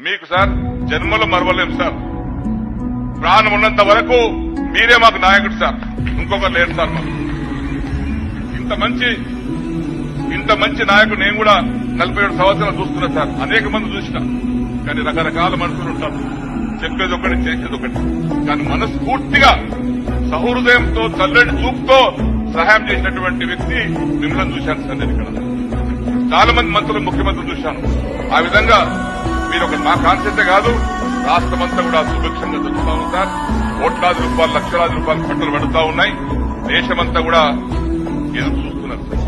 మీకు సార్ జన్మలో మరవలేం సార్. ప్రాణం ఉన్నంత వరకు మీరే మాకు నాయకుడు సార్. ఇంకొకరు లేరు సార్ మాకు. ఇంత మంచి ఇంత మంచి నాయకుడు నేను కూడా నలభై ఏడు సంవత్సరాలు చూస్తున్నా సార్. అనేక మంది చూసిన. కానీ రకరకాల మనుషులు ఉంటారు. చెప్పేది ఒకటి చేసేది ఒకటి. కానీ మనస్ఫూర్తిగా సహృదయంతో చల్లటి చూపుతో సహాయం చేసినటువంటి వ్యక్తి మిమ్మల్ని చూశాను సార్ నేను ఇక్కడ. చాలా మంది మంత్రులు ముఖ్యమంత్రి చూశాను. ఆ విధంగా మీరు ఒక నా కాన్సెప్ట్ కాదు రాష్ట్రమంతా కూడా సుభిక్షంగా జరుగుతా ఉంది సార్. కోట్లాది రూపాయలు లక్షలాది రూపాయలు పంటలు పెడతా ఉన్నాయి. దేశమంతా కూడా ఎదురు చూస్తున్నారు సార్.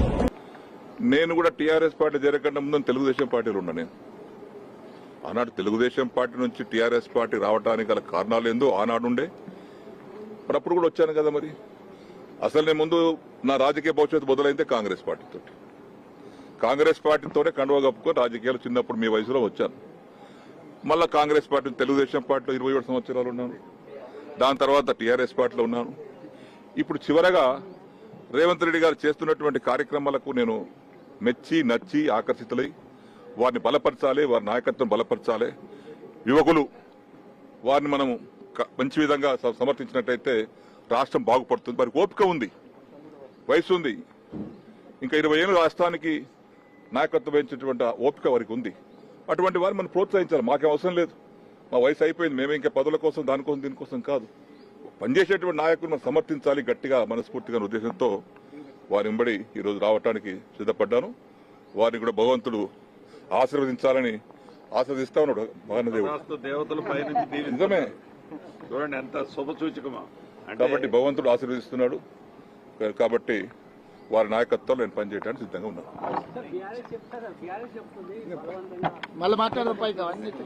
నేను కూడా టీఆర్ఎస్ పార్టీ జరగకుండా ముందు తెలుగుదేశం పార్టీలో ఉన్నా నేను. ఆనాడు తెలుగుదేశం పార్టీ నుంచి టీఆర్ఎస్ పార్టీ రావడానికి గల కారణాలు ఏందో ఆనాడు ఉండే. మరి అప్పుడు కూడా వచ్చాను కదా మరి. అసలు నేను ముందు నా రాజకీయ భవిష్యత్తు మొదలైందే కాంగ్రెస్ పార్టీతో కాంగ్రెస్ పార్టీతోనే కండువా కప్పుకొని రాజకీయాలు చిన్నప్పుడు మీ వయసులో వచ్చాను. మళ్ళా కాంగ్రెస్ పార్టీ తెలుగుదేశం పార్టీలో ఇరవై ఏడు సంవత్సరాలు ఉన్నాను. దాని తర్వాత టీఆర్ఎస్ పార్టీలో ఉన్నాను. ఇప్పుడు చివరగా రేవంత్ రెడ్డి గారు చేస్తున్నటువంటి కార్యక్రమాలకు నేను మెచ్చి నచ్చి ఆకర్షితులై వారిని బలపరచాలి వారి నాయకత్వం బలపరచాలి. యువకులు వారిని మనం మంచి విధంగా సమర్థించినట్టయితే రాష్ట్రం బాగుపడుతుంది. వారికి ఓపిక ఉంది వయసు ఉంది. ఇంకా ఇరవై ఏళ్ళు రాష్ట్రానికి నాయకత్వం వహించినటువంటి ఓపిక వారికి ఉంది. అటువంటి వారిని మనం ప్రోత్సహించాలి. మాకేం అవసరం లేదు. మా వయసు అయిపోయింది. మేమే ఇంకా పదవుల కోసం దానికోసం దీనికోసం కాదు. పనిచేసేటువంటి నాయకులు మనం సమర్థించాలి గట్టిగా మనస్ఫూర్తిగా ఉద్దేశంతో వారి వెంబడి ఈరోజు రావటానికి సిద్ధపడ్డాను. వారిని కూడా భగవంతుడు ఆశీర్వదించాలని ఆశీర్వదిస్తా ఉన్నాడు మహానదేవుడు దేవతల. నిజమే. చూడండి ఎంత శుభ సూచకమా కాబట్టి భగవంతుడు ఆశీర్వదిస్తున్నాడు. కాబట్టి వారి నాయకత్వంలో నేను పనిచేయడానికి సిద్ధంగా ఉన్నాను. మళ్ళీ మాట్లాడదాం